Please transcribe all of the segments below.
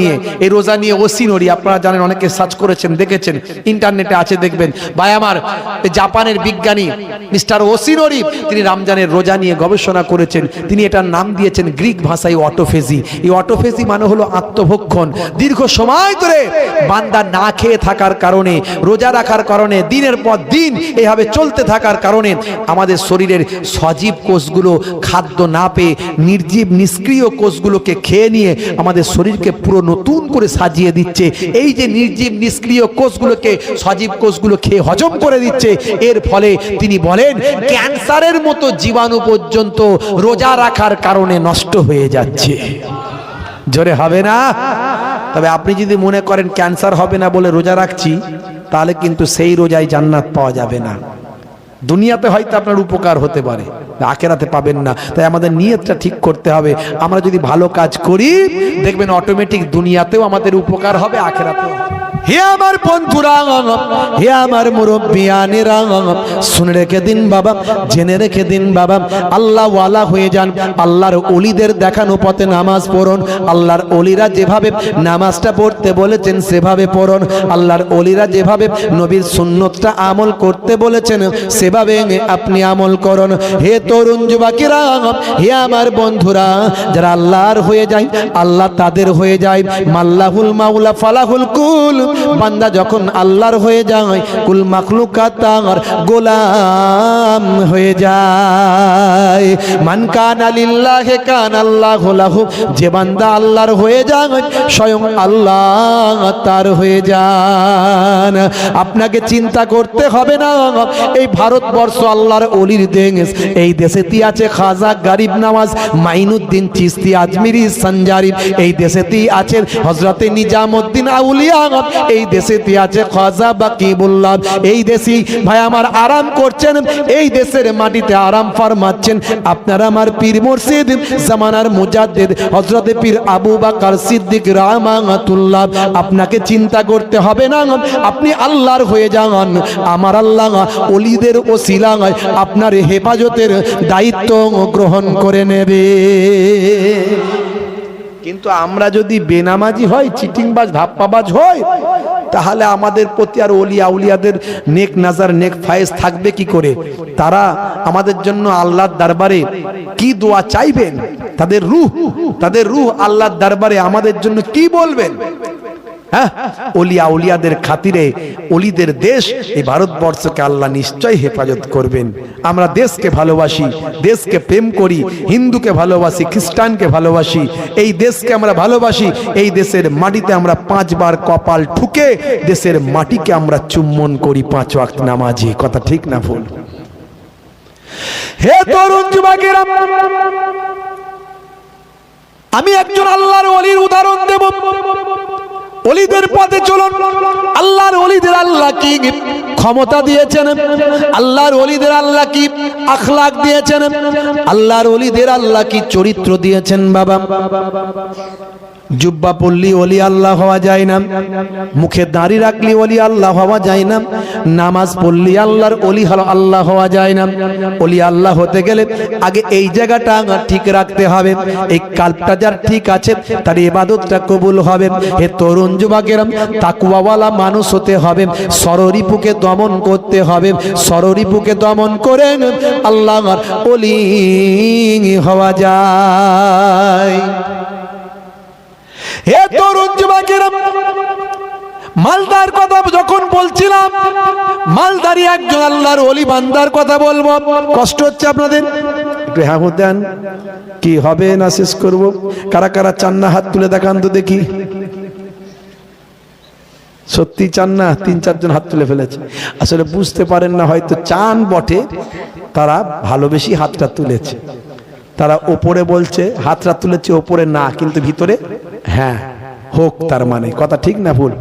নিয়ে, এই রোজা নিয়ে ওসিনরি আপনারা জানেন অনেকে সার্চ করেছেন, দেখেছেন, ইন্টারনেটে আছে দেখবেন। ভাই আমার জাপানের বিজ্ঞানী, মিস্টার ওসিনরি তিনি রমজানের রোজা নিয়ে গবেষণা করেছেন। তিনি এটার নাম দিয়েছেন গ্রিক ভাষায় অটোফেজি। এই অটোফেজি মানে হলো আত্মভক্ষণ। দীর্ঘ সময় ধরে বান্দা না খেয়ে থাকার কারণে, রোজা রাখার কারণে, দিনের পর দিন এভাবে চলতে থাকার কারণে আমাদের শরীরের সজীব কোষগুলো খাদ্য না পেয়ে নির্জীব নিষ্ক্রিয় কোষগুলোকে খেয়ে নিয়ে আমাদের শরীরকে পুরো নতুন করে সাজিয়ে দিচ্ছে। এই যে নির্জীব, নিষ্ক্রিয় কোষগুলোকে, সজীব কোষগুলো খেয়ে হজম করে দিচ্ছে। এর ফলে তিনি বলেন, ক্যান্সারের মতো জীবাণু পর্যন্ত রোজা রাখার কারণে নষ্ট হয়ে যাচ্ছে। জোরে হবে না? তবে আপনি যদি মনে করেন ক্যান্সার হবে না বলে রোজা রাখছি, তাহলে কিন্তু সেই রোজায় জান্নাত পাওয়া যাবে না। দুনিয়াতে হয়তো আপনার উপকার হতে পারে, আখেরাতে পাবেন না তাই আমাদের নিয়তটা ঠিক করতে হবে আমরা যদি ভালো কাজ করি, দেখবেন অটোমেটিক দুনিয়াতেও আমাদের উপকার হবে, আখেরাতেও। হে আমার বন্ধুরা, হে আমার মুরব্বিয়ানেরা শুনে রেখে দিন বাবা, জেনে রেখে দিন বাবা, আল্লাহ ওয়ালা হয়ে যান, আল্লাহর অলিদের দেখানো পথে নামাজ পড়ুন, আল্লাহর অলিরা যেভাবে নামাজটা পড়তে বলেছেন সেভাবে পড়ুন, আল্লাহর অলিরা যেভাবে নবীর সুন্নতটা আমল করতে বলেছেন সেভাবে আপনি আমল করুন। হে তরুণ যুবকেরা, হে আমার বন্ধুরা, যারা আল্লাহর হয়ে যায়, আল্লাহ তাদের হয়ে যায়। মাল্লাহুল মাউলা ফালাহুল কুল। বান্দা যখন আল্লাহর হয়ে যায়, কুল মাখলুকাত তার গোলাম হয়ে যায়। মান কানা লিল্লাহি কান আল্লাহু লাহু, যে বান্দা আল্লাহর হয়ে যায়, স্বয়ং আল্লাহ তার হয়ে যান। আপনাকে চিন্তা করতে হবে না, এই ভারতবর্ষ আল্লাহর অলির দেশ, এই দেশেতে আছে খাজা গরিব নামাজ মাইনুদ্দিন চিস্তি আজমিরি সঞ্জারি, এই দেশেতেই আছে হজরতে নিজামুদ্দিন আউলিয়া এই দেশেতে আছে খাজা বললাম এই দেশেই ভাই আমার আরাম করছেন, এই দেশের মাটিতে আরাম ফরমাচ্ছেন। আপনারা আমার পীর মুর্শিদ, জামানার মুজাদ্দিদ হজরতে পীর আবু বাকার সিদ্দিক রাহমাতুল্লাহ। আপনাকে চিন্তা করতে হবে না, আপনি আল্লাহর হয়ে যান। আমার আল্লাহ অলিদের ওসিলায় আপনার হেফাজতের দায়িত্ব গ্রহণ করে নেবে। কিন্তু আমরা যদি বেনামাজি হয়, চিটিংবাজ ধাপ্পাবাজ হয়, তাহলে আমাদের প্রতি আর অলিয়া উলিয়াদের নেক নাজার, নেক ফায়েজ থাকবে কি করে? তারা আমাদের জন্য আল্লাহর দরবারে কি দোয়া চাইবেন? তাদের রুহ তাদের রুহ আল্লাহর দরবারে আমাদের জন্য কি বলবেন? হ্যাঁ? অলিয়া উলিয়াদের খাতিরে অলিদের দেশ এই ভারতবর্ষকে আল্লাহ নিশ্চয় হেফাজত করবেন। আমরা দেশকে ভালোবাসি, দেশকে প্রেম করি, হিন্দুকে ভালোবাসি, খ্রিস্টানকে ভালোবাসি। এই দেশকে আমরা ভালোবাসি, এই দেশের মাটিতে আমরা পাঁচবার কপাল ঠুকে, দেশের মাটিকে আমরা চুম্বন করি পাঁচ ওয়াক্ত নামাজি। কথা ঠিক না ভুল? হে তরুণ যুবকেরা, আমি একজন আল্লাহর অলির উদাহরণ দেব। অলিদের পথে চলুন। আল্লাহর অলিদের আল্লাহ কি? ক্ষমতা দিয়েছেন। আল্লাহর অলিদের আল্লাহ কি? আখলাক দিয়েছেন। আল্লাহর অলিদের আল্লাহ কি চরিত্র দিয়েছেন, বাবা? জুব্বা পড়লি অলি আল্লাহ হওয়া যায় না। মুখে দাঁড়ি রাখলি অলি আল্লাহ হওয়া যায় না। নামাজ পড়লি আল্লাহর অলি হলো আল্লাহ হওয়া যায় না। অলি আল্লাহ হতে গেলে আগে এই জায়গাটা ঠিক রাখতে হবে। এই কাল্পটা যার ঠিক আছে, তার ইবাদতটা কবুল হবে। হে তরুণ যুবকেরা তাকুয়াওয়ালা মানুষ হতে হবে। সররিপুকে দমন করতে হবে। সররিপুকে দমন করে আল্লাহর অলি হওয়া যায়। হে তরুণ যুবকেরা, মালদার কথা যখন বলছিলাম মালদারি একজন আল্লাহর অলি বান্দার কথা বলব। কষ্ট হচ্ছে আপনাদের? একটু হ্যাঁ দেন। কি হবে না শেষ করব? কারা কারা চান না হাত তুলে দেখান তো দেখি। সত্যি চান না তিন চারজন হাত তুলে ফেলেছে। আসলে বুঝতে পারেন না, হয়তো চান বটে, তারা ভালোবেসি হাতটা তুলেছে। তারা ওপরে বলছে, হাতটা তুলেছে ওপরে না, কিন্তু ভিতরে হ্যাঁ হোক তার মানে। কথা ঠিক না ভুল?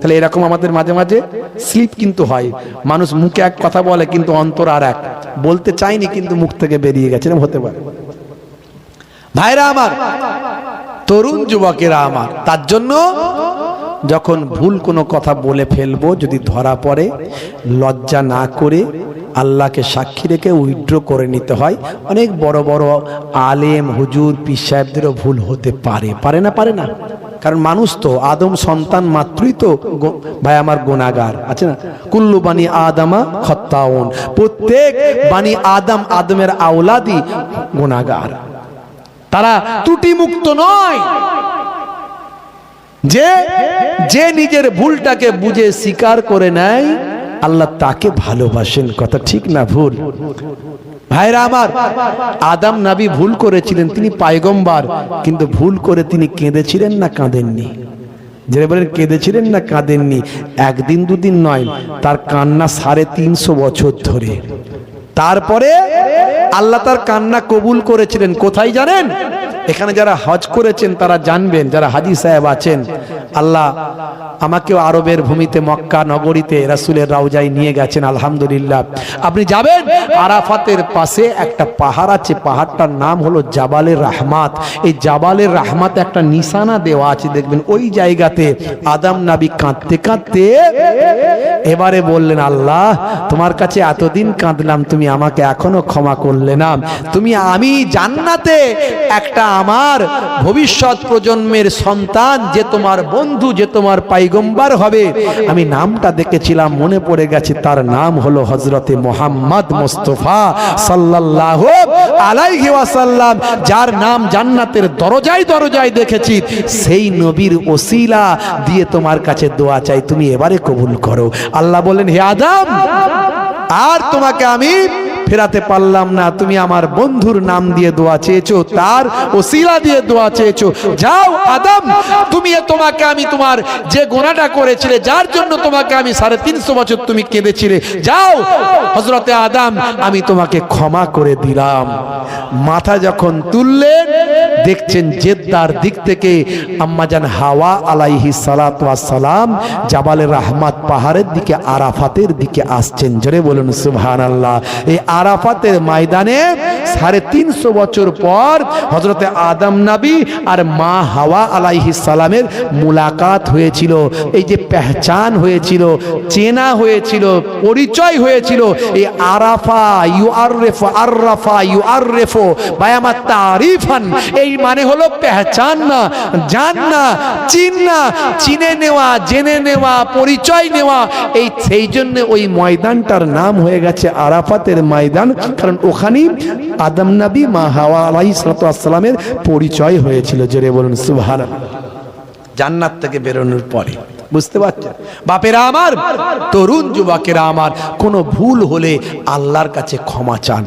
তাহলে এরকম আমাদের মাঝে মাঝে স্লিপ কিন্তু হয়। মানুষ মুখে এক কথা বলে, কিন্তু অন্তর আর এক। বলতে চাইনি, কিন্তু মুখ থেকে বেরিয়ে গেছে না হতে পারে। ভাইরা আমার, তরুণ যুবকেরা আমার, তার জন্য যখন ভুল কোনো কথা বলে ফেলব, যদি ধরা পড়ে, লজ্জা না করে আল্লাহকে সাক্ষী রেখে উইথড্র করে নিতে হয়, অনেক বড় বড় আলেম, হুজুর, পীর সাহেবদেরও ভুল হতে পারে। পারে না পারে না? কারণ মানুষ তো, আদম সন্তান মাত্রই তো ভাই আমার গুণাগার আছে না? কুল্লু বাণী আদামা খত্তাউন। প্রত্যেক বাণী আদম, আদমের আওলাদি গুণাগার তারা ত্রুটি মুক্ত নয়। যে যে নিজের ভুলটাকে বুঝে স্বীকার করে নেয়, আল্লাহ তাকে ভালোবাসেন। কথা ঠিক না ভুল? ভাইরা আমার, আদাম নাবি ভুল করেছিলেন, তিনি পায়গম্বার, কিন্তু ভুল করে তিনি কেঁদেছিলেন না কাঁদেননি? বলেন, কেঁদেছিলেন না কাঁদেননি? একদিন দুদিন নয়, তার কান্না সাড়ে তিনশো বছর ধরে। তারপরে আল্লাহ তার কান্না কবুল করেছিলেন। কোথায় জানেন? এখানে যারা হজ করেছেন তারা জানবেন যারা হাজি সাহেব আছেন আল্লাহ আমাকেও আরবের ভূমিতে মক্কা নগরীতে রাসুলের রাউজাই নিয়ে গেছেন, আলহামদুলিল্লাহ। আপনি যাবেন? আরাফাতের পাশে একটা পাহাড় আছে, পাহাড়টার নাম হলো জাবালের রাহমাত। এই জাবালের রাহমাত একটা নিশানা দেওয়া আছে, দেখবেন ওই জায়গাতে আদাম নাবি কাঁদতে কাঁদতে এবারে বললেন, আল্লাহ, তোমার কাছে এতদিন কাঁদলাম, তুমি আমাকে এখনও ক্ষমা করলে না। তুমি আমি জান্নাতে একটা আমার ভবিষ্যৎ প্রজন্মের সন্তান যে তোমার বন্ধু যে তোমার পাইগম্বার হবে, আমি নামটা দেখেছিলাম, মনে পড়ে গেছে তার নাম হলো হজরতে মোহাম্মদ মোস্তফা সাল্লাল্লাহ আলাইহি যার নাম জান্নাতের দরজায় দরজায় দেখেছি। সেই নবীর ওসিলা দিয়ে তোমার কাছে দোয়া চাই, তুমি এবারে কবুল করো। আল্লাহ বলেন, হে আদম, আর তোমাকে আমি ফেরাতে পারলাম না। তুমি আমার বন্ধুর নাম দিয়ে দোয়া চেয়েছো, তার ওসিলা দিয়ে দোয়া চেয়েছো। যাও, আদম, তুমি তোমাকে আমি তোমার যে গোনাটা করেছিলে, যার জন্য তোমাকে আমি সাড়ে তিনশো বছর তুমি কেঁদেছিলে। যাও হজরতে আদম, আমি তোমাকে ক্ষমা করে দিলাম। মাথা যখন তুললেন, দেখছেন জেদ্দার দিক থেকে আম্মাজান হাওয়া আলাইহি সালাম জাবালের রাহমাত পাহাড়ের দিকে, আরাফাতের দিকে আসছেন। জোরে বলুন সুবহান আল্লাহ এই আরাফাতের ময়দানে সাড়ে তিনশো বছর পর হজরতে আদম নাবি আর মা হাওয়া আলাইহি সালামের মুলাকাত হয়েছিল। এই যে পেহচান হয়েছিল, চেনা হয়েছিল, পরিচয় হয়েছিল, এই আরাফা ইউ আর রেফো আর্রাফা ইউ আর রেফো ভাই আমার তারিফান, এই মানে হলো পেহচান না, জান না, চিন না, চিনে নেওয়া, জেনে নেওয়া, পরিচয় নেওয়া, এই সেই জন্য ওই ময়দানটার নাম হয়ে গেছে আরাফাতের ময়দান। কারণ ওখানেই আদম নবী মা হাওয়া আলাই সালামের পরিচয় হয়েছিল। জোরে বলুন সুভান জান্নাত থেকে বেরোনোর পরে। বুঝতে পারছেন? বাপেরা আমার তরুণ যুবকেরা আমার কোনো ভুল হলে আল্লাহর কাছে ক্ষমা চান।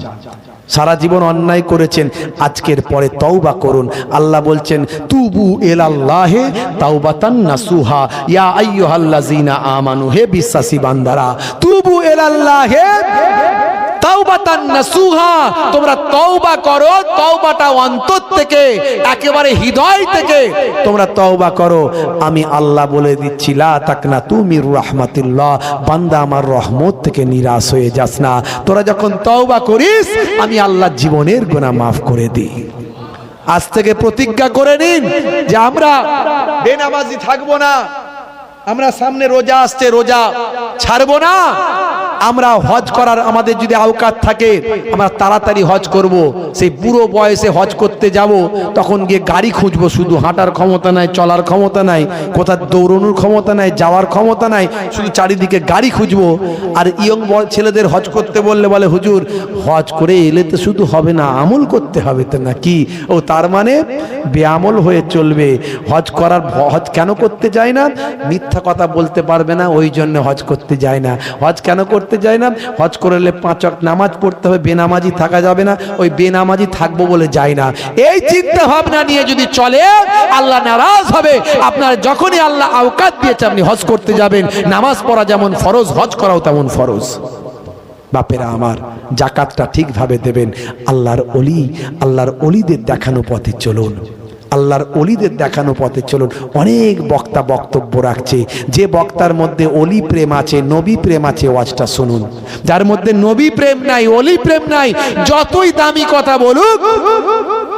সারা জীবন অন্যায় করেছেন আজকের পরে তওবা করুন। আল্লাহ বলছেন তুবু এলাল্লাহে তাওবাতান নাসুহা। ইয়া আইয়ুহাল্লাযিনা আমানু হে বিশ্বাসী বান্দারা তুবু এলাল্লাহে তাওবাতান নাসুহা। তোমরা তওবা করো, তওবাটা অন্তর থেকে, একেবারে হৃদয় থেকে। তোমরা তওবা করো। আমি আল্লাহ বলে দিচ্ছি, লা তাকনা তুমি রাহমাতিল্লাহ। বান্দা আমার রহমত থেকে নিরাশ হয়ে যাস না। তোরা যখন তওবা করিস, আমি আল্লাহ জীবনের গুনাহ মাফ করে দিই। আজ থেকে প্রতিজ্ঞা করে নিন যে আমরা বেনামাজি থাকব না। আমরা সামনে রোজা আসছে, রোজা ছাড়বো না। আমরা হজ করার আমাদের যদি আওকাত থাকে, আমরা তাড়াতাড়ি হজ করব। সেই বুড়ো বয়সে হজ করতে যাব, তখন গিয়ে গাড়ি খুঁজবো। শুধু হাঁটার ক্ষমতা নাই, চলার ক্ষমতা নাই কোথাও দৌড়ানোর ক্ষমতা নাই, যাওয়ার ক্ষমতা নাই, শুধু চারিদিকে গাড়ি খুঁজবো। আর ইয়ং ছেলেদের হজ করতে বললে বলে, হুজুর, হজ করে এলে তো শুধু হবে না, আমল করতে হবে তো না কি ও তার মানে বেআমল হয়ে চলবে। হজ করার হজ কেন করতে যায় না? মিথ্যা কথা বলতে পারবে না, ওই জন্য হজ করতে যায় না। হজ কেন করতে যায় না। হজ করলে পাঁচ নামাজ পড়তে হবে, বেনামাজি থাকা যাবে না। ওই বেনামাজি থাকব বলে যায় না। এই চিন্তা ভাবনা নিয়ে যদি চলে, আল্লাহ নারাজ হবে। আপনার যখনই আল্লাহ আওকাত দিয়েছে, আপনি হজ করতে যাবেন। নামাজ পড়া যেমন ফরজ, হজ করাও তেমন ফরজ। বাপেরা আমার, জাকাতটা ঠিকভাবে দেবেন। আল্লাহর অলি, আল্লাহর অলিদের দেখানো পথে চলুন। আল্লাহর অলিদের দেখানো পথে চলুন। অনেক বক্তা বক্তব্য রাখছে। যে বক্তার মধ্যে অলি প্রেম আছে, নবী প্রেম আছে, ওয়াজটা শুনুন। যার মধ্যে নবী প্রেম নাই, অলি প্রেম নাই, যতই দামি কথা বলুক,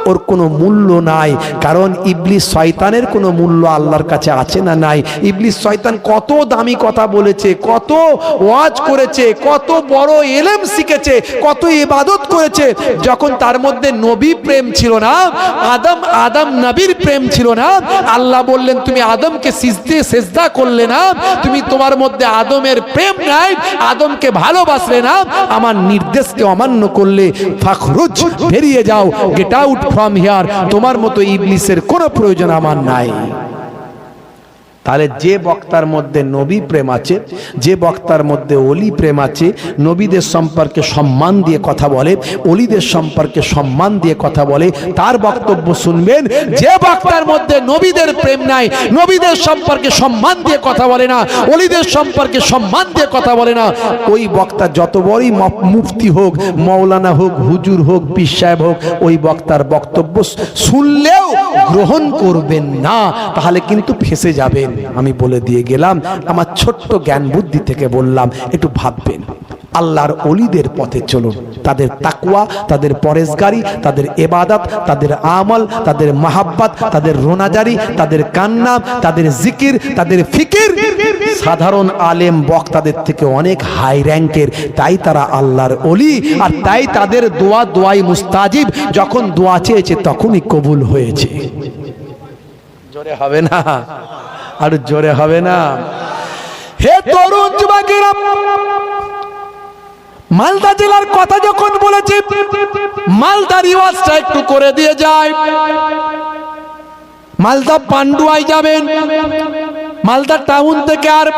ওর কোনো মূল্য নাই। কারণ ইবলিস শয়তানের কোনো মূল্য আল্লাহর কাছে আছে না নাই? ইবলিস শয়তান কত দামি কথা বলেছে, কত ওয়াজ করেছে, কত বড় এলেম শিখেছে, কত ইবাদত করেছে। যখন তার মধ্যে নবী প্রেম ছিল না, আদম আদম নবীর প্রেম ছিল না। আল্লাহ বললেন, তুমি আদমকে সিজদে, সেজদা করলে না। তুমি তোমার মধ্যে আদমের প্রেম নাই, আদমকে ভালোবাসলে না। আমার নির্দেশকে অমান্য করলে ফাখরুজ বেরিয়ে যাও। গেট আউট ফ্রম হিয়ার তোমার মতো ইবলিসের কোনো প্রয়োজন আমার নাই। তাহলে যে বক্তার মধ্যে নবী প্রেম আছে, যে বক্তার মধ্যে অলি প্রেম আছে, নবীদের সম্পর্কে সম্মান দিয়ে কথা বলে অলিদের সম্পর্কে সম্মান দিয়ে কথা বলে, তার বক্তব্য শুনবেন। যে বক্তার মধ্যে নবীদের প্রেম নাই, নবীদের সম্পর্কে সম্মান দিয়ে কথা বলে না অলিদের সম্পর্কে সম্মান দিয়ে কথা বলে না, ওই বক্তা যত বড়ই মুফতি হোক, মৌলানা হোক, হুজুর হোক সাহেব হোক, ওই বক্তার বক্তব্য শুনলেও গ্রহণ করবেন না, তাহলে কিন্তু ফেসে যাবেন। আমি বলে দিয়ে গেলাম, আমার ছোট্ট জ্ঞান বুদ্ধি থেকে বললাম, একটু ভাববেন, আল্লাহর অলিদের পথে চলুন, তাদের তাকুয়া তাদের পরেশগারি তাদের এবাদাত তাদের আমল, তাদের মাহাব্বাত, তাদের রোনাজারি, তাদের কান্না, তাদের জিকির, তাদের ফিকির। সাধারণ আলেম বক্তাদের থেকে অনেক হাই র্যাঙ্কের, তাই তারা আল্লাহর অলি, আর তাই তাদের দোয়া দোয়াই মুস্তাজিব, যখন দোয়া চেয়েছে তখনই কবুল হয়েছে। জোরে হবে না? আর জোরে হবে না। হে তরুণ যুবকেরা, মালদা জেলার কথা যখন বলেছি মালদা রিওয়াজটা একটু করে দিয়ে যায় মালদা পান্ডুয়ায় যাবেন, মালদা টাউন থেকে আর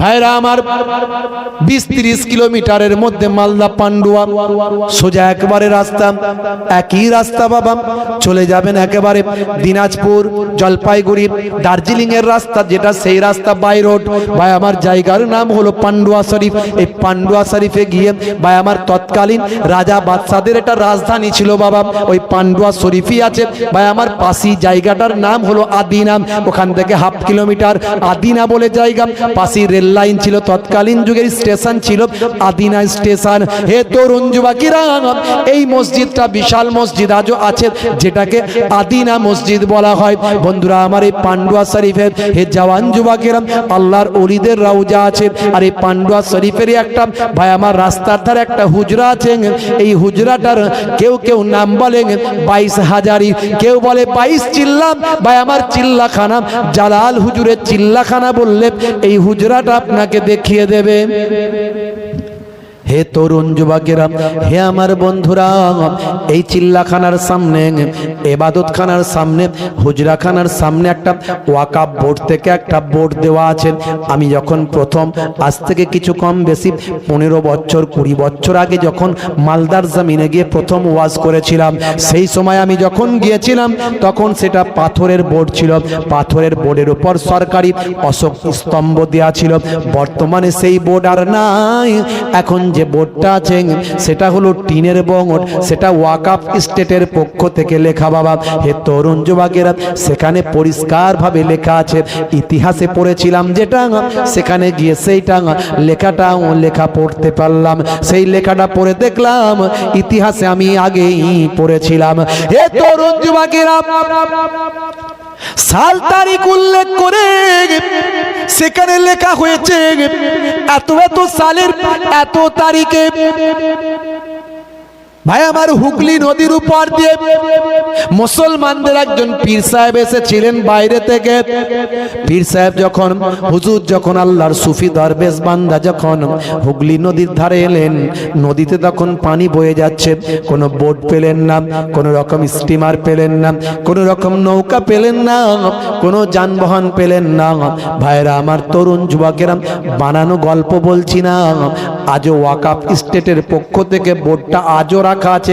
ভাইরা আমার বিশ তিরিশ কিলোমিটারের মধ্যে মালদা পান্ডুয়া, সোজা একবারে রাস্তা, একই রাস্তা বাবা, চলে যাবেন একেবারে দিনাজপুর, জলপাইগুড়ি দার্জিলিং এর রাস্তা, যেটা সেই রাস্তা বাই রোড। ভাই, আমার জায়গার নাম হলো পান্ডুয়া শরীফ। এই পান্ডুয়া শরীফে গিয়ে ভাই, আমার তৎকালীন রাজা বাদশাদের একটা রাজধানী ছিল বাবা, ওই পান্ডুয়া শরীফই আছে। ভাই, আমার পাশি জায়গাটার নাম হলো আদিনাম ওখান থেকে হাফ কিলোমিটার আদিনা বলে জায়গা পাশি রেল লাইন ছিল, তৎকালীন যুগের স্টেশন ছিল, আদিনা স্টেশন। হে তরুণ যুবকেরা, এই মসজিদটা বিশাল মসজিদ আজও আছে, যেটাকে আদিনা মসজিদ বলা হয়। বন্ধুরা, আমার এই পান্ডুয়া শরীফের হে জওয়ান যুবকেরা, আল্লাহর অলিদের রাউজা আছে, আর এই পান্ডুয়া শরীফেরই একটা, ভাই, আমার রাস্তার ধারে একটা হুজরা আছে, এই হুজরাটার কেউ কেউ নাম বলে বাইশ হাজারি, কেউ বলে বাইশ চিল্লাম ভাই, আমার চিল্লাখানা, জালাল হুজুরের চিল্লাখানা বললে এই হুজরাটা আপনাকে দেখিয়ে দেবে। হে তরুণ যুবকেরা, হে আমার বন্ধুরা, এই চিল্লাখানার সামনে, এবাদতখানার সামনে, হুজরাখানার সামনে একটা ওয়াকাপ বোর্ড থেকে একটা বোর্ড দেওয়া আছে। আমি যখন প্রথম, আজ থেকে কিছু কম বেশি পনেরো বছর, কুড়ি বছর আগে যখন মালদার জামিনে গিয়ে প্রথম ওয়াজ করেছিলাম, সেই সময় আমি যখন গিয়েছিলাম, তখন সেটা পাথরের বোর্ড ছিল। পাথরের বোর্ডের উপর সরকারি অশোক স্তম্ভ দেওয়া ছিল। বর্তমানে সেই বোর্ড আর নাই। এখন যে বোর্ডটা আছে, সেটা হলো টিনের বোর্ড সেটা ওয়াকাফ স্টেটের পক্ষ থেকে লেখা, বাবা। হে তরুণ যুবকেরা, সেখানে পরিষ্কারভাবে লেখা আছে, ইতিহাসে পড়েছিলাম যেটা, সেখানে গিয়ে সেইটা, লেখাটা লেখা পড়তে পারলাম। সেই লেখাটা পড়ে দেখলাম, ইতিহাসে আমি আগেই পড়েছিলাম। হে তরুণ যুবকেরা সাল তারিখ উল্লেখ করে সেখানে লেখা হয়েছে এত এত সালের এত তারিখে ভাই, আমার হুগলি নদীর উপর দিয়ে মুসলমানদের একজন পীর সাহেব এসেছিলেন বাইরে থেকে। পীর সাহেব যখন, হুজুর যখন আল্লাহর সুফি দরবেশ বান্দা যখন হুগলি নদীর ধারে এলেন, নদীতে তখন পানি বয়ে যাচ্ছে, কোনো বোট পেলেন না, কোনো রকম স্টিমার পেলেন না, কোনো রকম নৌকা পেলেন না, কোনো যানবাহন পেলেন না। ভাইরা আমার তরুণ যুবকেরা, বানানো গল্প বলছি না, আজও ওয়াকাপ স্টেটের পক্ষ থেকে বোটটা আজও রাখা আছে।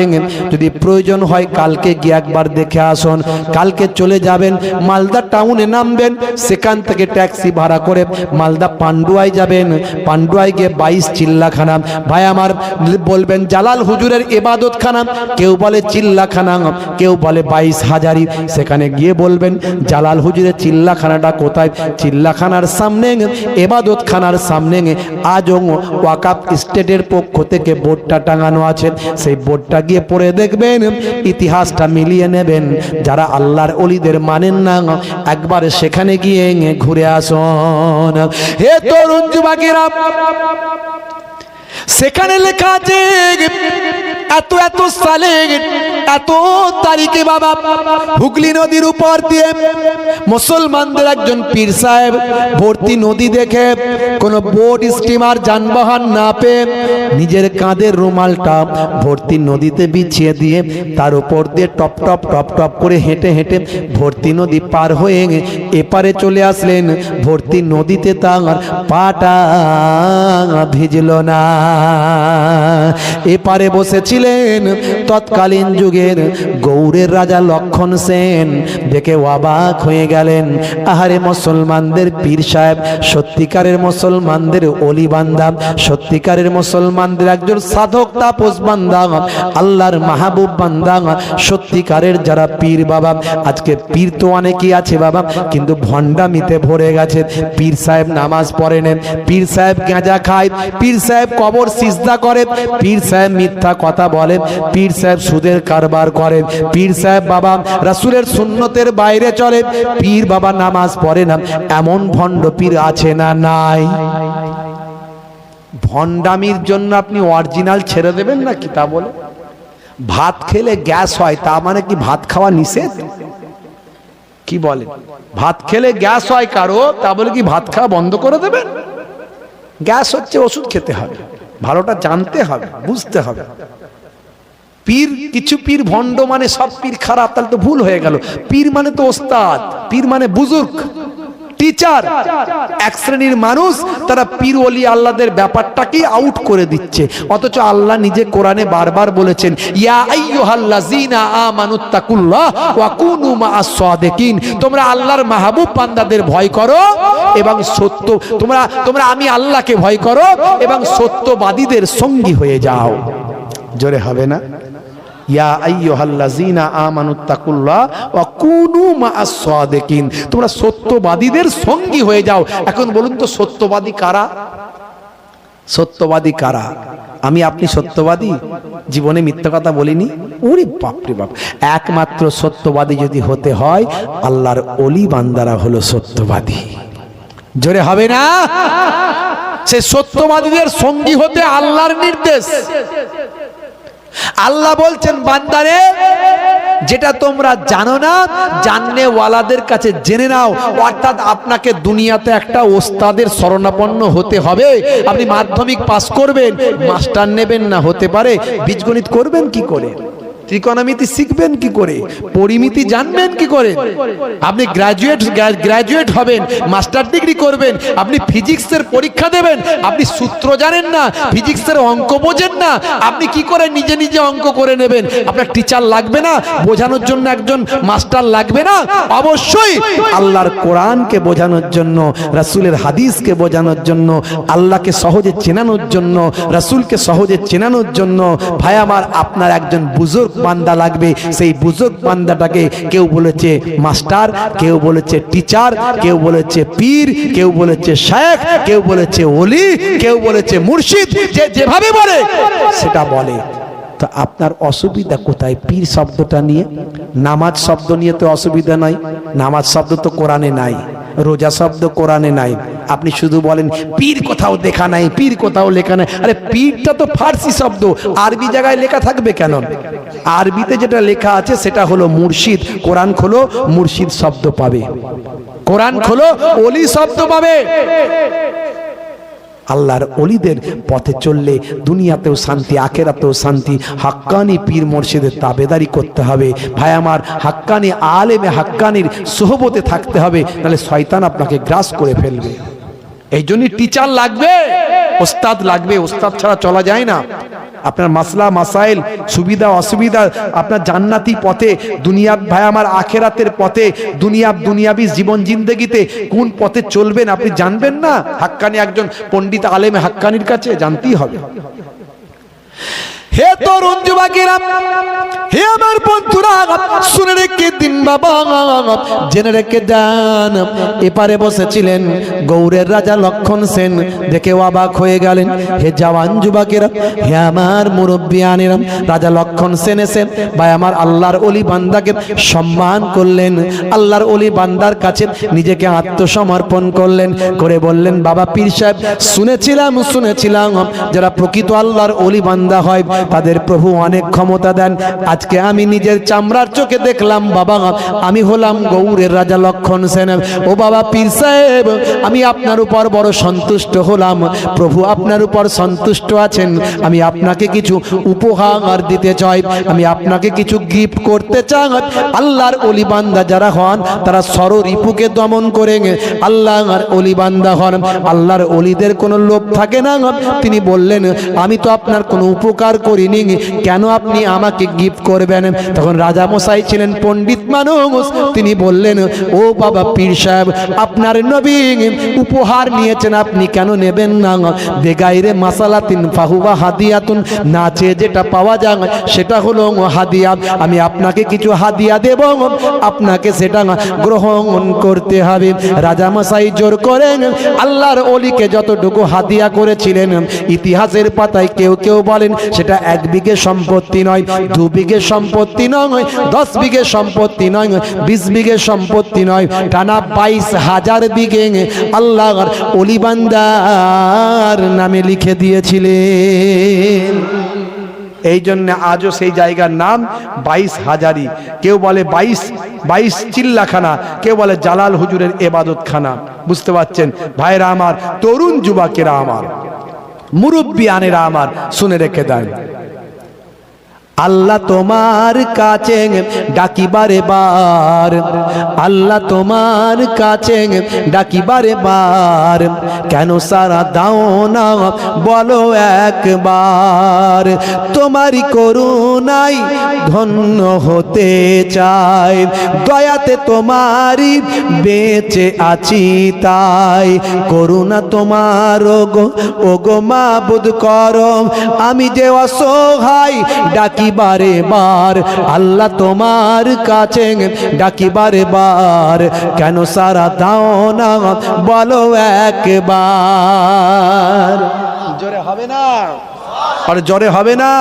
যদি প্রয়োজন হয় কালকে গিয়ে একবার দেখে আসুন। কালকে চলে যাবেন, মালদা টাউনে নামবেন, সেখান থেকে ট্যাক্সি ভাড়া করে মালদা পান্ডুয়ায় যাবেন। পান্ডুয়ায় গিয়ে বাইশ চিল্লাখানা। ভাই আমার বলবেন, জালাল হুজুরের এবাদত খানা কেউ বলে, চিল্লাখানা। কেউ বলে, বাইশ হাজারি সেখানে গিয়ে বলবেন, জালাল হুজুরের চিল্লাখানাটা কোথায়? চিল্লাখানার সামনে এবাদত খানার সামনে, আজও ওয়াকাপ স্টেটের পক্ষ থেকে বোর্ডটা টাঙানো আছে। সেই বোর্ডটা গিয়ে পড়ে দেখবেন, ইতিহাসটা মিলিয়ে নেবেন। যারা আল্লাহর অলিদের মানেন না, একবার সেখানে গিয়ে ঘুরে আসন। হে তরুণ যুবকেরা সেখানে লেখা আছে, এত এত সালে, এত তারিখে বাবা, হুগলি নদীর উপর দিয়ে মুসলমানদের একজন পীর সাহেব ভর্তি নদী দেখে কোনো বোট, স্টিমার, যানবাহন না পেয়ে নিজের কাঁধের রুমালটা ভর্তি নদীতে বিছিয়ে দিয়ে তার উপর দিয়ে টপ টপ টপ টপ করে হেঁটে হেঁটে ভর্তি নদী পার হয়ে এপারে চলে আসলেন। ভর্তি নদীতে তার পাটা ভিজল না। এপারে বসেছিলেন তৎকালীন যুগের গৌড়ের রাজা লক্ষণ সেন। দেখে অবাক হয়ে গেলেন। আহারে মুসলমানদের পীর সাহেব, সত্যিকারের মুসলমানদের অলি বান্দা, সত্যিকারের মুসলমানদের একজন সাধক, তাপস বান্দা, আল্লাহর মাহবুব বান্দা, সত্যিকারের যারা পীর বাবা। আজকে পীর তো অনেকই আছে বাবা, কিন্তু ভণ্ডামিতে ভরে গেছে। পীর সাহেব নামাজ পড়ে নেন পীর সাহেব গাঁজা খায়, পীর সাহেব কবর সিজদা করে পীর সাহেব মিথ্যা কথা বলে পীর সাহেব সুদের কারবার করে পীর সাহেব বাবা রাসূলের সুন্নতের বাইরে চলে পীর বাবা নামাজ পড়ে না। এমন ভণ্ড পীর আছে না নাই? ভণ্ডামির জন্য আপনি অরিজিনাল ছেড়ে দেবেন না কি তা বলে? ভাত খেলে গ্যাস হয়, তা মানে কি ভাত খাওয়া নিষেধ? কি বলে? ভাত খেলে গ্যাস হয় কারও, তা বলে কি ভাত খাওয়া বন্ধ করে দেবেন? গ্যাস হচ্ছে ওষুধ খেতে হবে। ভালোটা জানতে হবে, বুঝতে হবে। পীর, কিছু পীর ভণ্ড মানে সব পীর খারাপ, তাহলে তো ভুল হয়ে গেল। পীর মানে তো ওস্তাদ, পীর মানে বুজুর্গ। টিচার এক শ্রেণির মানুষ, তারা পীর ওলি আল্লাহদের ব্যাপারটাকেই আউট করে দিচ্ছে। অথচ আল্লাহ নিজে কোরআনে বারবার বলেছেন, ইয়া আইয়ুহাল্লাযীনা আমানুত্তাকুল্লাহ ওয়া কুনু মাআস সাদিকিন। তোমরা আল্লাহর মাহবুব বান্দাদের ভয় করো এবং সত্য, তোমরা তোমরা আমি আল্লাহকে ভয় করো এবং সত্যবাদীদের সঙ্গী হয়ে যাও। জোরে হবে না? ইয়া তোমরা সত্যবাদীদের সঙ্গী হয়ে যাও। এখন বলুন তো, সত্যবাদী কারা? সত্যবাদী কারা? আমি আপনি সত্যবাদী? জীবনে মিথ্যা কথা বলিনি? ওরে বাপরে বাপ। একমাত্র সত্যবাদী যদি হতে হয়, আল্লাহর অলি বান্দারা হলো সত্যবাদী। জোরে হবে না? সে সত্যবাদীদের সঙ্গী হতে আল্লাহর নির্দেশ। আল্লাহ বলছেন, বান্দারে, যেটা তোমরা জানো না জানলে ওয়ালাদের কাছে জেনে নাও। অর্থাৎ আপনাকে দুনিয়াতে একটা ওস্তাদের শরণাপন্ন হতে হবে। আপনি মাধ্যমিক পাস করবেন, মাস্টার নেবেন না, হতে পারে। বীজগণিত করবেন কি করে? ত্রিকোণমিতি শিখবেন কি করে? পরিমিতি জানবেন কি করে? আপনি গ্রাজুয়েট গ্রাজুয়েট হবেন মাস্টার ডিগ্রি করবেন, আপনি ফিজিক্সের পরীক্ষা দেবেন, আপনি সূত্র জানেন না ফিজিক্সের অঙ্ক বোঝেন না, আপনি কি করে নিজে নিজে অঙ্ক করে নেবেন? আপনার টিচার লাগবে না? বোঝানোর জন্য একজন মাস্টার লাগবে না? অবশ্যই আল্লাহর কোরআনকে বোঝানোর জন্য, রাসূলের হাদিসকে বোঝানোর জন্য, আল্লাহকে সহজে চেনানোর জন্য, রাসূলকে সহজে চেনানোর জন্য, ভাই আমার, আপনার একজন বুজুর্গ বান্দা লাগবে। সেই বুজুর্গ বান্দাটাকে কেউ বলেছে মাস্টার, কেউ বলেছে টিচার, কেউ বলেছে পীর, কেউ বলেছে শেখ, কেউ বলেছে ওলি, কেউ বলেছে মুর্শিদ, যে যেভাবে বলে, সেটা বলে। তো আপনার অসুবিধা কোথায়? পীর শব্দটা নিয়ে? নামাজ শব্দ নিয়ে তো অসুবিধা নাই, নামাজ শব্দ তো কোরআনে নাই। রোজা শব্দ কোরআনে নাই। আপনি শুধু বলেন, পীর কোথাও দেখা নাই, পীর কোথাও লেখা নাই। আরে পীরটা তো ফার্সি শব্দ, আরবি জায়গায় লেখা থাকবে কেন? আরবিতে যেটা লেখা আছে সেটা হলো মুর্শিদ। কোরআন খোলো, মুর্শিদ শব্দ পাবে। কোরআন খোলো, অলি শব্দ পাবে। আল্লাহর অলিদের পথে চললে দুনিয়াতেও শান্তি, আখেরাতেও শান্তি। হাক্কানি পীর মর্শিদের তাবেদারি করতে হবে। ভাই আমার, হাক্কানি আলেমে হাক্কানির সোহবতে থাকতে হবে তাহলে শয়তান আপনাকে গ্রাস করে ফেলবে। এই জন্যই টিচার লাগবে, ওস্তাদ লাগবে, ওস্তাদ ছাড়া চলা যায় না। আপনার মাসলা, মাসাইল, সুবিধা, অসুবিধা, আপনার জান্নাতি পথে দুনিয়া ভাই আমার আখেরাতের পথে দুনিয়া দুনিয়াবি জীবন জিন্দগিতে কোন পথে চলবেন আপনি জানবেন না? হাক্কানি একজন পণ্ডিত আলেম হাক্কানির কাছে জানতেই হবে। হে তরুণ যুবকেরা, হে আমার বন্ধুরা, শুনে রেখে দিন বাবা। জেনে রেখে যান, এপারে বসেছিলেন গৌরের রাজা লক্ষণ সেন। দেখে অবাক হয়ে গেলেন, হে জওয়ান যুবকেরা, হে আমার মুরব্বী আনিরাম রাজা লক্ষণ সেন এসেন ভাই, আমার আল্লাহর অলি বান্দাকে সম্মান করলেন। আল্লাহর অলি বান্দার কাছে নিজেকে আত্মসমর্পণ করলেন। করে বললেন, বাবা পীর সাহেব, শুনেছিলাম শুনেছিলাম, যারা প্রকৃত আল্লাহর অলি বান্দা হয় তাদের প্রভু অনেক ক্ষমতা দেন। আজকে আমি নিজের চামড়ার চোখে দেখলাম, বাবা, আমি হলাম গৌরের রাজা লক্ষণ সেন। ও বাবা, পীর সাহেব, আমি আপনার উপর বড় সন্তুষ্ট হলাম। প্রভু, আপনার উপর সন্তুষ্ট আছেন। আমি আপনাকে কিছু উপহার দিতে চাই। আমি আপনাকে কিছু গিফট করতে চাই। আল্লাহর অলিবান্দা যারা হন, তারা সর রিপুকে দমন করে আল্লাহর অলি বান্দা হন। আল্লাহর অলিদের কোনো লোভ থাকে না। তিনি বললেন, আমি তো আপনার কোনো উপকার করিনি কেন আপনি আমাকে গিফট করবেন? তখন রাজা মশাই ছিলেন পণ্ডিত মানুষ। তিনি বললেন, ও বাবা পীর সাহেব, আপনার নবী উপহার নিয়েছেন, আপনি কেন নেবেন না? বেগাইরে মাসালাতিন ফাহুবা হাদিয়াতুন নাচে যেটা পাওয়া যায় সেটা হলো হাদিয়া। আমি আপনাকে কিছু হাদিয়া দেব, আপনাকে সেটা গ্রহণ করতে হবে। রাজা মশাই জোর করেন, আল্লাহর অলিকে যতটুকু হাদিয়া করেছিলেন, ইতিহাসের পাতায় কেউ কেউ বলেন, সেটা এক বিঘে সম্পত্তি নয়, দু বিঘে সম্পত্তি নয়, দশ বিঘে সম্পত্তি নয়, বিশ বিঘে সম্পত্তি নয়, টানা বাইশ হাজার বিঘে আল্লাহর অলিবান্দার নামে লিখে দিয়েছিলেন। এই জন্য আজও সেই জায়গার নাম বাইশ হাজারি কেউ বলে বাইশ বাইশ চিল্লাখানা, কেউ বলে জালাল হুজুরের এবাদত খানা বুঝতে পারছেন? ভাইরা আমার, তরুণ যুবকেরা আমার মুরব্বী আনেরা আমার, শুনে রেখে দেন। আল্লাহ তোমার কাছে ডাকিবারে বার। আল্লাহ তোমার কাছে ডাকিবারে বার। কেন সারা দাও না বলো একবার। তোমারই করুণাই ধন্য হতে চাই। দয়াতে তোমারই বেঁচে আছি তাই। করুণা তোমার, ওগো ওগো মাবুদ করো আমি যে অসহায়, ডাকি ডাকিবারে বার। আল্লাহ তোমার কাছে ডাকিবারে বার। কেন সারা দাও না বলো একবার। জোরে হবে না? আর জোরে হবে না?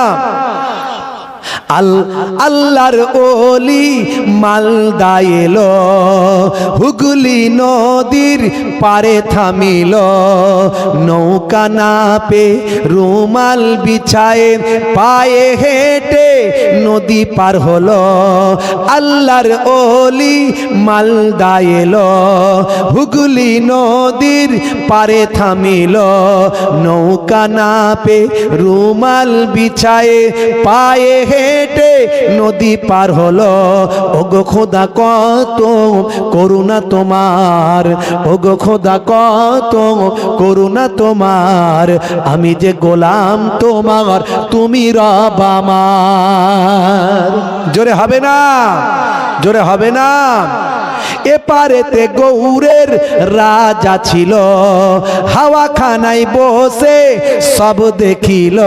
আল আল্লাহর ওলি মালদা এলো, হুগলি নদীর পারে থামিল। নৌকা না পে রুমাল বিছায়ে পায়ে হেঁটে নদী পার হলো। আল্লাহর ওলি মালদা এলো, হুগলি নদীর পারে থামিল। নৌকা না পে রুমাল বিছায়ে পায়ে হেঁটে নদী পার হলো। ওগো খোদা, কত করুণা তোমার। ওগো খোদা, কত করুণা তোমার। আমি যে গোলাম তোমার, তুমি রব আমার। জোরে হবে না, জোরে হবে না। এপারেতে গৌরের রাজা ছিল। হাওয়া খানায় বসে সব দেখিল।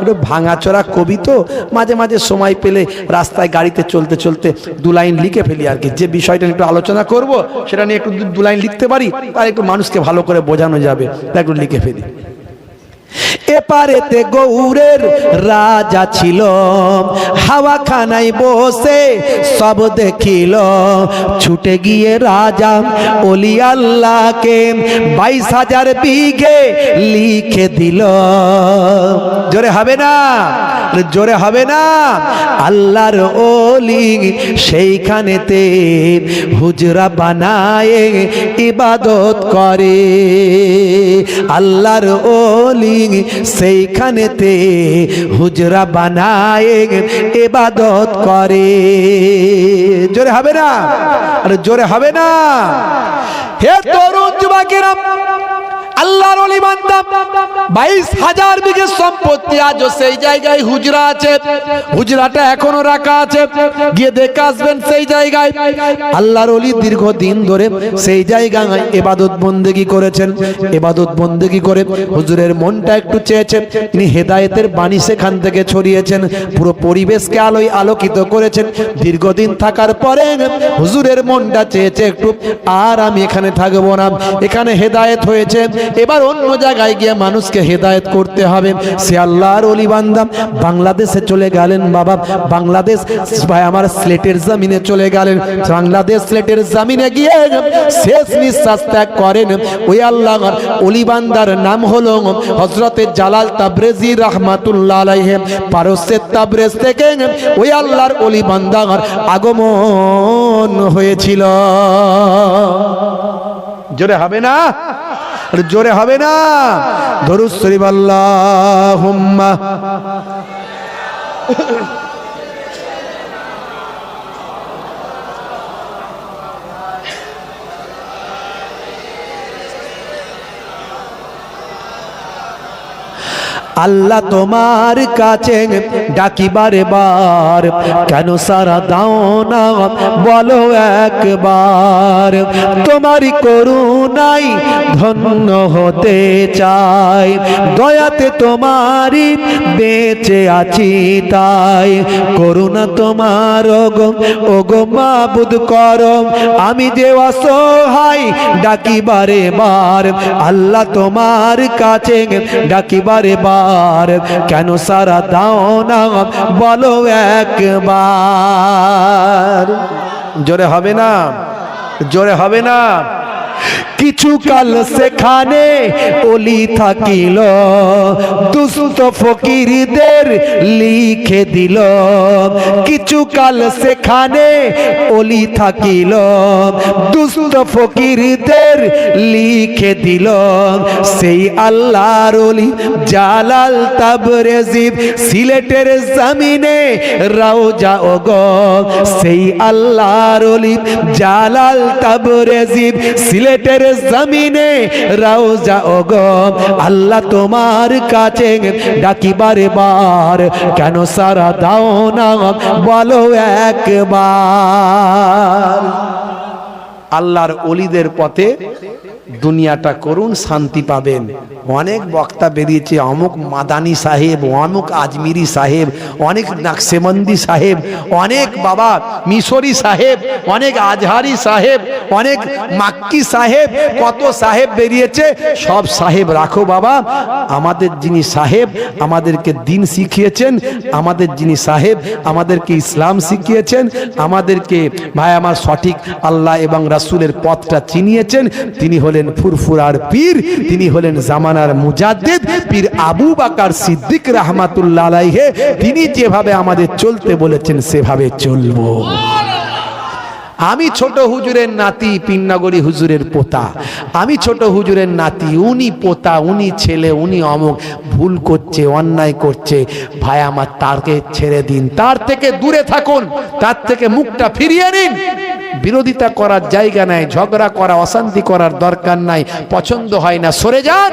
একটু ভাঙাচোরা কবি তো, মাঝে মাঝে সময় পেলে রাস্তায় গাড়িতে চলতে চলতে দু লাইন লিখে ফেলি আর কি। যে বিষয়টা একটু আলোচনা করব, সেটা নিয়ে একটু দু লাইন লিখতে পারি আর একটু মানুষকে ভালো করে বোঝানো যাবে। তা একটু লিখে ফেলি। এপারেতে গৌরের রাজা ছিল। হাওয়া খানাই বসে সব দেখিল। ছুটে গিয়ে রাজা অলি আল্লাহকে বাইশ হাজার বিঘে লিখে দিল। জোরে হবে না? জোরে হবে না? আল্লাহর অলি সেইখানেতে হুজরা বানায় ইবাদত করে। আল্লাহর অলি সেইখানেতে হুজরা বানায় ইবাদত করে। জোরে হবে না? আরে জোরে হবে না? হে তরুণ যুবকেরা আল্লাহর অলি বান্দা বাইশ হাজার বিঘে সম্পত্তি আজও সেই জায়গায় হুজরা আছে। হুজরাটা এখনও রাখা আছে। গিয়ে দেখে আসবেন সেই জায়গায়। আল্লাহর অলি দীর্ঘদিন ধরে সেই জায়গায় এবাদত বন্দেগি করেছেন। এবাদত বন্দেগি করে হুজুরের মনটা একটু চেয়েছে। তিনি হেদায়েতের বাণী সেখান থেকে ছড়িয়েছেন। পুরো পরিবেশকে আলোয় আলোকিত করেছেন। দীর্ঘদিন থাকার পরে হুজুরের মনটা চেয়েছে একটু, আর আমি এখানে থাকব না। এখানে হেদায়েত হয়েছে। এবার অন্য জায়গায় গিয়ে মানুষকে হেদায়েত করতে হবে। সে আল্লাহর অলি বান্দা। বাংলাদেশে চলে গেলেন বাবা। বাংলাদেশ, ভাই, আমার স্লেটের জমিনে চলে গেলেন। বাংলাদেশ স্লেটের জমিনে গিয়ে শেষ নিঃশ্বাস ত্যাগ করেন। ওই আল্লাহর অলি বান্দার নাম হলো হজরতে জালাল তাবরেজি রহমাতুল্লাহ আলাইহে। পারস্যের তাবরেজ থেকে ওই আল্লাহর অলি বান্দার আগমন হয়েছিল। জোরে হবে না? জোরে হবে না। ধরুস শরীফ আল্লাহুম্মা আল্লাহ তোমার কাছে ডাকিবারে বার। কেন সারা দাও না, বলো একবার। তোমারই করুণাই ধন্য হতে চাই। দয়াতে তোমারই বেঁচে আছি তাই। করুণা তোমার, ওগো মাবুদ করো আমি যে অসহায় ডাকিবারে বার। আল্লাহ তোমার কাছে ডাকিবারে বার। কেন সারা দাও না বলো একবার? জোরে হবে না? জোরে হবে না? কিছু কাল সেখানে অলি থাকিল দুস্থ ফকিরদের লিখে দিল। কিছু কাল সেখানে অলি থাকিল দুস্থ ফকিরদের লিখে দিল। সেই আল্লাহর অলি জালাল তাবরেজিব সিলেটের জমিনে রাউজা ওগ। সেই আল্লাহর অলি জালাল তাবরেজিব সিলেটের জমিনে রাউজা গো আল্লাহ তোমার কাছে ডাকিবারে বার। কেন সারা দাও না, বলো একবার। আল্লাহর অলিদের পথে দুনিয়াটা করুন, শান্তি পাবেন। অনেক বক্তা বেরিয়েছে, অমুক মাদানি সাহেব, অমুক আজমিরি সাহেব, অনেক নাকসেমন্দি সাহেব, অনেক বাবা মিশরি সাহেব, অনেক আজহারি সাহেব, অনেক মাক্কি সাহেব, কত সাহেব বেরিয়েছে, সব সাহেব রাখো বাবা, আমাদের যিনি সাহেব, আমাদেরকে দিন শিখিয়েছেন, আমাদের যিনি সাহেব, আমাদেরকে ইসলাম শিখিয়েছেন, আমাদেরকে ভাই আমার সঠিক আল্লাহ এবং রাসূলের পথটা চিনিয়েছেন, তিনি হলেন ফুরফুরার পীর, তিনি হলেন জামানার মুজাদ্দিদ, পীর আবু বাকার সিদ্দিক রহমাতুল্লাহ আলাইহে, তিনি যেভাবে আমাদের চলতে বলেছেন সেভাবে চলবো। আমি ছোট হুজুরের নাতি, পিন্নাগরি হুজুরের পোতা। আমি ছোট হুজুরের নাতি, উনি পোতা, উনি ছেলে, উনি অমুক, ভুল করছে, অন্যায় করছে। ভাই, আমার তারকে ছেড়ে দিন, তার থেকে দূরে থাকুন, তার থেকে মুখটা ফিরিয়ে নিন। বিরোধিতা করার জায়গা নাই, ঝগড়া করা, অশান্তি করার দরকার নাই, পছন্দ হয় না, সরে যান।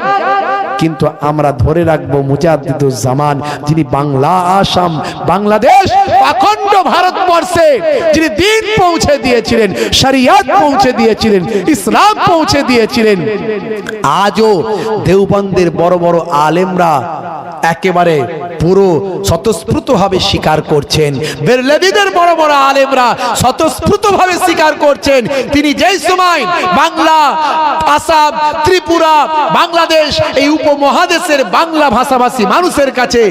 কিন্তু আমরা ধরে রাখব মুজাদ্দিদুজ্জামান যিনি বাংলা, আসাম, বাংলাদেশ অখণ্ড ভারতবর্ষে, যিনি দিন পৌঁছে দিয়েছিলেন, শরিয়াত পৌঁছে দিয়েছিলেন, ইসলাম পৌঁছে দিয়েছিলেন। আজও দেওবন্দের বড় বড় আলেমরা একেবারে পুরো স্বতঃস্ফূর্তভাবে স্বীকার করছেন। বেরলেবিদের বড় বড় আলেমরা স্বতঃস্ফূর্তভাবে স্বীকার করছেন। তিনি যেই সময় বাংলা আসাম ত্রিপুরা, বাংলাদেশ, এই উপমহাদেশের বাংলা ভাষাভাষী মানুষের কাছে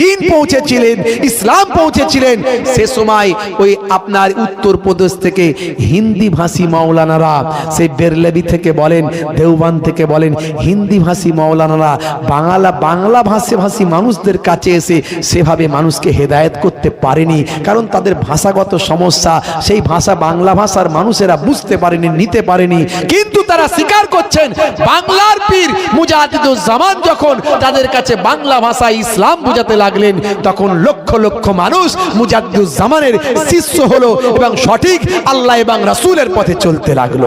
দিন পৌঁছেছিলেন, ইসলাম পৌঁছেছিলেন, সে সময় ওই আপনার উত্তরপ্রদেশ থেকে হিন্দি ভাষী মাওলানারা, সেই বেরলেবি থেকে বলেন, দেওবান থেকে বলেন, হিন্দি ভাষী মাওলানারা বাংলা বাংলা ভাষী ভাষী মানুষদের কাছে এসে সেভাবে মানুষকে হেদায়েত করতে পারেনি। কারণ তাদের ভাষাগত সমস্যা, সেই ভাষা বাংলা ভাষার মানুষেরা বুঝতে পারেনি, নিতে পারেনি। কিন্তু তারা স্বীকার করছেন, বাংলার পীর মুজাহিদুজ্জামান যখন তাদের কাছে বাংলা ভাষা ইসলাম বুঝাতে লাগলেন, তখন লক্ষ লক্ষ মানুষ মুজাহিদুজ্জামানের শিষ্য হলো এবং সঠিক আল্লাহ এবং রাসূলের পথে চলতে লাগল।